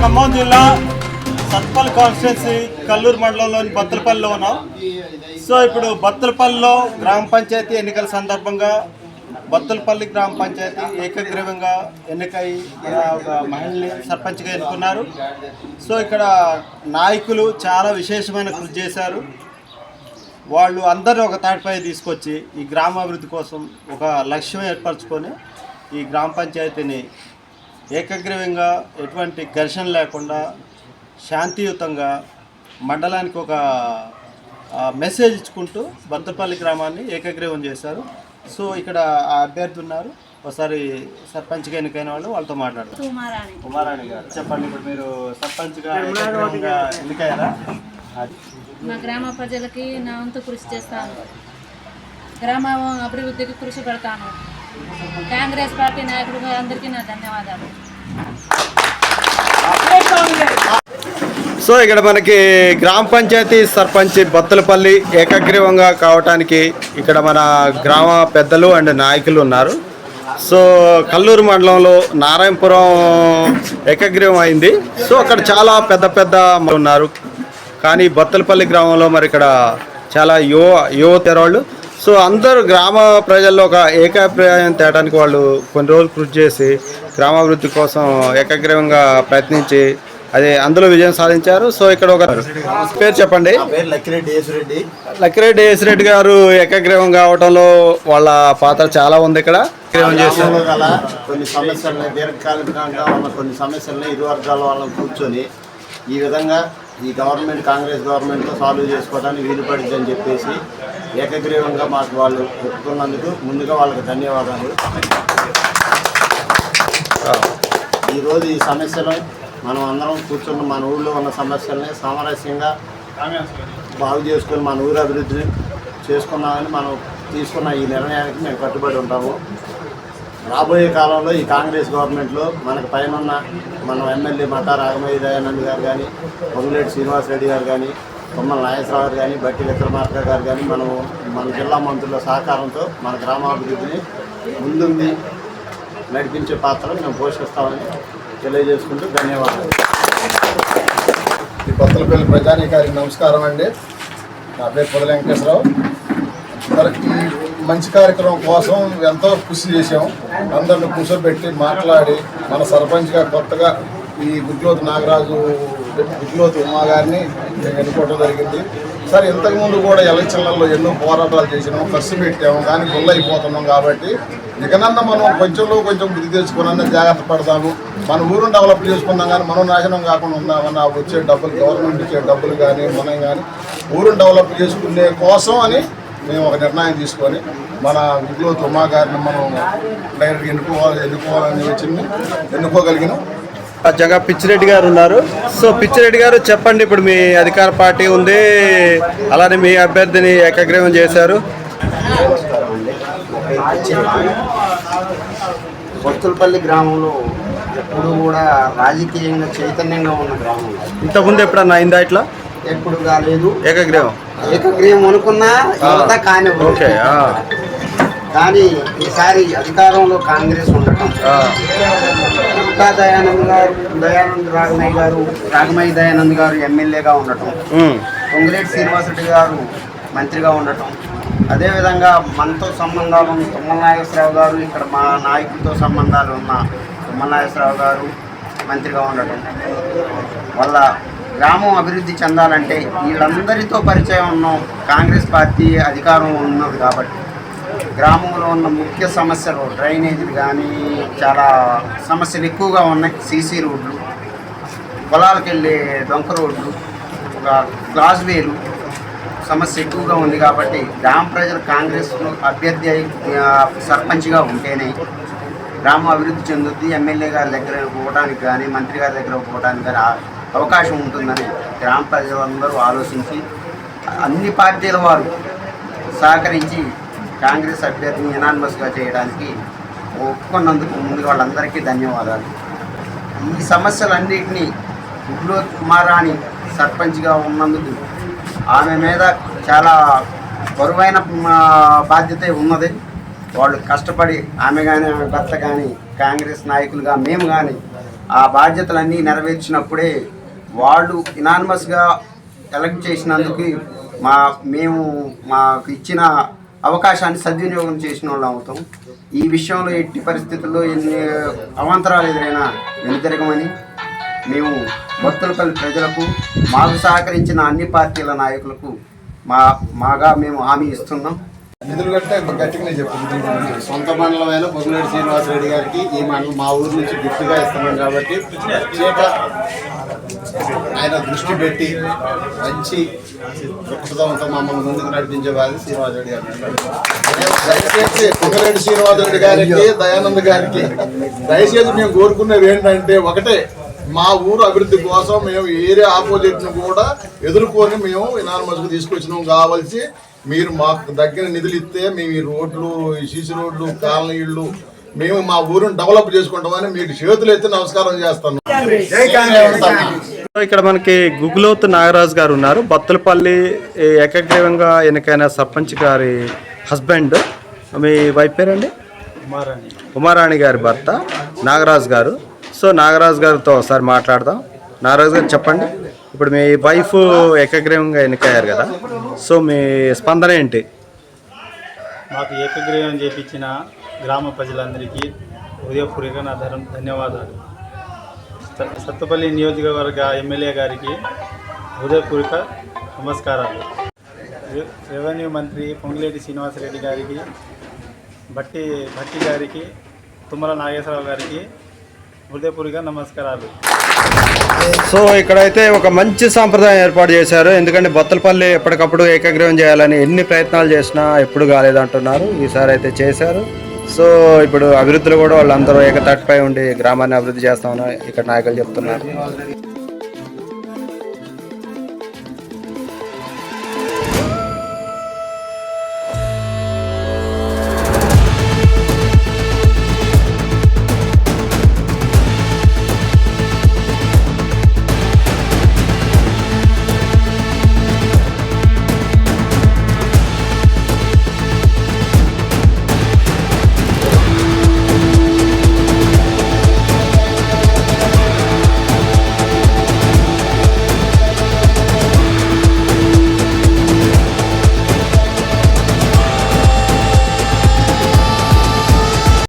ఖమ్మం జిల్లా సత్పల్ కాన్స్టిట్యున్సీ కల్లూరు మండలంలోని బత్తలపల్లిలో ఉన్నాం. సో ఇప్పుడు బత్తలపల్లిలో గ్రామ పంచాయతీ ఎన్నికల సందర్భంగా బత్తలపల్లి గ్రామ పంచాయతీ ఏకగ్రీవంగా ఎన్నికై ఒక మహిళని సర్పంచ్గా ఎన్నుకున్నారు. సో ఇక్కడ నాయకులు చాలా విశేషమైన కృషి చేశారు. వాళ్ళు అందరూ ఒక తాటిపై తీసుకొచ్చి ఈ గ్రామాభివృద్ధి కోసం ఒక లక్ష్యం ఏర్పరచుకొని ఈ గ్రామ పంచాయతీని ఏకగ్రీవంగా ఎటువంటి ఘర్షణ లేకుండా శాంతియుతంగా మండలానికి ఒక మెసేజ్ ఇచ్చుకుంటూ బత్తపల్లి గ్రామాన్ని ఏకగ్రీవం చేశారు. సో ఇక్కడ ఆ అభ్యర్థి ఉన్నారు. ఒకసారి సర్పంచ్గా ఎన్నికైన వాళ్ళు వాళ్ళతో మాట్లాడతారు కుమారాణి గారు చెప్పండి ఇప్పుడు మీరు సర్పంచ్గా ఎన్నికయ్యారా? మా గ్రామ ప్రజలకి నా వంతు కృషి చేస్తాను. గ్రామ అభివృద్ధికి కృషి పెడతాను. కాంగ్రెస్ పార్టీ నాయకుడు అందరికీ నా ధన్యవాదాలు. సో ఇక్కడ మనకి గ్రామ పంచాయతీ సర్పంచ్ బత్తలపల్లి ఏకగ్రీవంగా కావటానికి ఇక్కడ మన గ్రామ పెద్దలు అండ్ నాయకులు ఉన్నారు. సో కల్లూరు మండలంలో నారాయణపురం ఏకగ్రీవం అయింది. సో అక్కడ చాలా పెద్ద పెద్ద ఉన్నారు. కానీ బత్తలపల్లి గ్రామంలో మరి ఇక్కడ చాలా యువ యువత వాళ్ళు సో అందరూ గ్రామ ప్రజల్లో ఒక ఏకాభిప్రాయం తేడానికి వాళ్ళు కొన్ని రోజులు కృషి చేసి గ్రామాభివృద్ధి కోసం ఏకగ్రీవంగా ప్రయత్నించి అదే అందులో విజయం సాధించారు. సో ఇక్కడ ఒక పేరు చెప్పండి. లక్కిరెడ్డి యేసురెడ్డి. గారు ఏకగ్రీవం కావడంలో వాళ్ళ పాత్ర చాలా ఉంది ఇక్కడ. కొన్ని సమస్యలని దీర్ఘకాలికంగా ఉన్న కొన్ని సమస్యలని ఇరు వర్గాల వాళ్ళని కూర్చొని ఈ విధంగా ఈ గవర్నమెంట్ కాంగ్రెస్ గవర్నమెంట్తో సాల్వ్ చేసుకోవడానికి వీలు పడిందని చెప్పేసి ఏకగ్రీవంగా మాకు వాళ్ళు ఒప్పుకున్నందుకు ముందుగా వాళ్ళకి ధన్యవాదాలు. ఈరోజు ఈ సమస్యలు మనం అందరం కూర్చున్న మన ఊళ్ళో ఉన్న సమస్యల్ని సామరస్యంగా బాగు చేసుకొని మన ఊరు అభివృద్ధిని చేసుకున్నామని మనం తీసుకున్న ఈ నిర్ణయానికి మేము కట్టుబడి ఉంటాము. రాబోయే కాలంలో ఈ కాంగ్రెస్ గవర్నమెంట్లో మనకు పైన మన ఎమ్మెల్యే మతా రాఘమయ్య దయానంద్ గారు కానీ పొంగులేటి శ్రీనివాసరెడ్డి గారు కానీ కొమ్మల నాగేశ్వరరావు గారు కానీ బట్టి విక్రమార్క గారు కానీ మనం మన జిల్లా మంత్రుల సహకారంతో మన గ్రామాభివృద్ధిని ముందుంది నడిపించే పాత్ర మేము పోషిస్తామని తెలియజేసుకుంటూ ధన్యవాదాలు. ఈ కొత్తలపల్లి ప్రజానీకారికి నమస్కారం అండి. నా పేరు పొద వెంకటేశ్వరరావు. మంచి కార్యక్రమం కోసం ఎంతో కృషి చేసాం అందరిని కూర్చోబెట్టి మాట్లాడి మన సర్పంచ్గా కొత్తగా ఈ గుడ్లోతు నాగరాజు గుడ్లోతు ఉమా గారిని ఎన్నుకోవడం జరిగింది. సార్ ఇంతకుముందు కూడా ఎలక్షన్లలో ఎన్నో పోరాటాలు చేసినాము ఖర్చు పెట్టాము కానీ గుల్ల అయిపోతున్నాం కాబట్టి ఇకనన్నా మనం కొంచెంలో కొంచెం బుద్ధి తెచ్చుకున్నా జాగ్రత్త పడతాము. మన ఊరుని డెవలప్ చేసుకున్నాం కానీ మనం నాశనం కాకుండా ఉందామని వచ్చే డబ్బులు గవర్నమెంట్ ఇచ్చే డబ్బులు కానీ మనం కానీ ఊరుని డెవలప్ చేసుకునే కోసం అని మేము ఒక నిర్ణయం తీసుకొని మన ఇంట్లో తుమ్మా గారిని మనం డైరెక్ట్గా ఎన్నుకోవాలి ఎన్నుకోవాలని వచ్చింది. ఎన్నుకోగలిగినాం. జగా పిచ్చిరెడ్డి గారు ఉన్నారు. సో పిచ్చిరెడ్డి గారు చెప్పండి ఇప్పుడు మీ అధికార పార్టీ ఉంది అలానే మీ అభ్యర్థిని ఏకగ్రీవం చేశారు. కొత్తలపల్లి గ్రామంలో ఎప్పుడు కూడా రాజకీయంగా చైతన్యంగా ఉన్న గ్రామం. ఇంతకుముందు ఎప్పుడన్నా అయిందా ఇట్లా? ఎప్పుడు కాలేదు. ఏకగ్రీవం. ఏకగ్రీవం అనుకున్నా యువత కాని కానీ ఈసారి అధికారంలో కాంగ్రెస్ ఉండటం. ఇంకా దయానంద్ గారు దయానంద్ రాఘమయ్య గారు రాఘమయ్య దయానంద్ గారు ఎమ్మెల్యేగా ఉండటం. పొంగిరెడ్డి శ్రీనివాసరెడ్డి గారు మంత్రిగా ఉండటం. అదేవిధంగా మనతో సంబంధాలు ఉన్న తుమ్మల నాగేశ్వరరావు గారు ఇక్కడ మా నాయకులతో సంబంధాలు ఉన్న తుమ్మల నాగేశ్వరరావు గారు మంత్రిగా ఉండటం. వల్ల గ్రామం అభివృద్ధి చెందాలంటే వీళ్ళందరితో పరిచయం ఉన్న కాంగ్రెస్ పార్టీ అధికారం ఉన్నది కాబట్టి. గ్రామంలో ఉన్న ముఖ్య సమస్యలు డ్రైనేజీలు కానీ చాలా సమస్యలు ఎక్కువగా ఉన్నాయి. సీసీ రోడ్లు పొలాలకు వెళ్ళే డొంక రోడ్లు ఒక గ్లాస్వేలు సమస్య ఎక్కువగా ఉంది కాబట్టి గ్రామ ప్రజలు కాంగ్రెస్ అభ్యర్థి అయి సర్పంచ్గా ఉంటేనే గ్రామం అభివృద్ధి చెందుద్ది. ఎమ్మెల్యే గారి దగ్గర పోవడానికి కానీ మంత్రి గారి దగ్గర పోవడానికి కానీ అవకాశం ఉంటుందని గ్రామ ప్రజలందరూ ఆలోచించి అన్ని పార్టీల వారు సహకరించి కాంగ్రెస్ అభ్యర్థిని ఎనానిమస్గా చేయడానికి ఒప్పుకున్నందుకు ముందుగా వాళ్ళందరికీ ధన్యవాదాలు. ఈ సమస్యలన్నింటినీ గుడ్లో కుమారాణి సర్పంచ్గా ఉన్నందుకు ఆమె మీద చాలా బరువైన బాధ్యత ఉన్నది. వాళ్ళు కష్టపడి ఆమె కానీ ఆమె భర్త కానీ కాంగ్రెస్ నాయకులుగా మేము కానీ ఆ బాధ్యతలన్నీ నెరవేర్చినప్పుడే వాళ్ళు ఇనానిమస్గా ఎలక్ట్ చేసినందుకు మా మేము మాకు ఇచ్చిన అవకాశాన్ని సద్వినియోగం చేసిన వాళ్ళు అవుతాం. ఈ విషయంలో ఎట్టి పరిస్థితుల్లో ఎన్ని అవాంతరాలు ఎదురైనా వెనుతిరగమని మేము భక్తులపల్లి ప్రజలకు మాకు సహకరించిన అన్ని పార్టీల నాయకులకు మా మాగా మేము హామీ ఇస్తున్నాం. నిధులు కట్టే గట్టిగానే చెప్పు సొంత మండలం అయినా మండలమైన శ్రీనివాసరెడ్డి గారికి ఈ మండలం మా ఊరు నుంచి గిఫ్ట్గా ఇస్తున్నాం కాబట్టి ఆయన దృష్టి పెట్టి మంచి దృక్పథంతో మమ్మల్ని ముందుకు నడిపించే బాధ్యత శ్రీనివాసరెడ్డి గారు. దయచేసి కుకరెడ్డి శ్రీనివాసరెడ్డి గారికి దయానంద్ గారికి దయచేసి మేము కోరుకున్నది ఏంటంటే ఒకటే మా ఊరు అభివృద్ధి కోసం మేము ఏరియా ఆపోజిట్ను కూడా ఎదుర్కొని మేము వినాల కు తీసుకొచ్చినాం కావాల్సి మీరు మాకు దగ్గర నిధులు ఇస్తే మేము ఈ రోడ్లు ఈ సీసీ రోడ్లు కాలనీళ్ళు మేము మా ఊరిని డెవలప్ చేసుకుంటామని మీకు చేతులు ఎత్తి నమస్కారం చేస్తాను. సో ఇక్కడ మనకి గుగులోతు నాగరాజు గారు ఉన్నారు. బత్తులపల్లి ఏకగ్రీవంగా ఎన్నికైన సర్పంచ్ గారి హస్బెండ్ మీ వైఫ్ పేరండి? ఉమారాణి గారి భర్త నాగరాజు గారు. సో నాగరాజు గారితో ఒకసారి మాట్లాడదాం. నాగరాజు గారు చెప్పండి. ఇప్పుడు మీ వైఫ్ ఏకగ్రీవంగా ఎన్నికయ్యారు కదా. సో మీ స్పందన ఏంటి? మాకు ఏకగ్రీవం చేపించిన గ్రామ ప్రజలందరికీ హృదయపూర్వక నా ధన్యవాదాలు. సత్తపల్లి సత్తుపల్లి నియోజకవర్గ ఎమ్మెల్యే గారికి హృదయపూర్వక నమస్కారాలు. రెవెన్యూ మంత్రి పొంగిలేటి శ్రీనివాసరెడ్డి గారికి భట్టి భట్టి గారికి తుమ్మల నాగేశ్వరరావు గారికి హృదయపూర్వక నమస్కారాలు. సో ఇక్కడైతే ఒక మంచి సాంప్రదాయం ఏర్పాటు చేశారు. ఎందుకంటే బొత్తలపల్లి ఎప్పటికప్పుడు ఏకగ్రీవం చేయాలని ఎన్ని ప్రయత్నాలు చేసినా ఎప్పుడు కాలేదంటున్నారు. ఈసారి అయితే చేశారు. సో ఇప్పుడు అభివృద్ధిలో కూడా వాళ్ళందరూ ఏకతాటిపై ఉండి గ్రామాన్ని అభివృద్ధి చేస్తామని ఇక్కడ నాయకులు చెప్తున్నారు.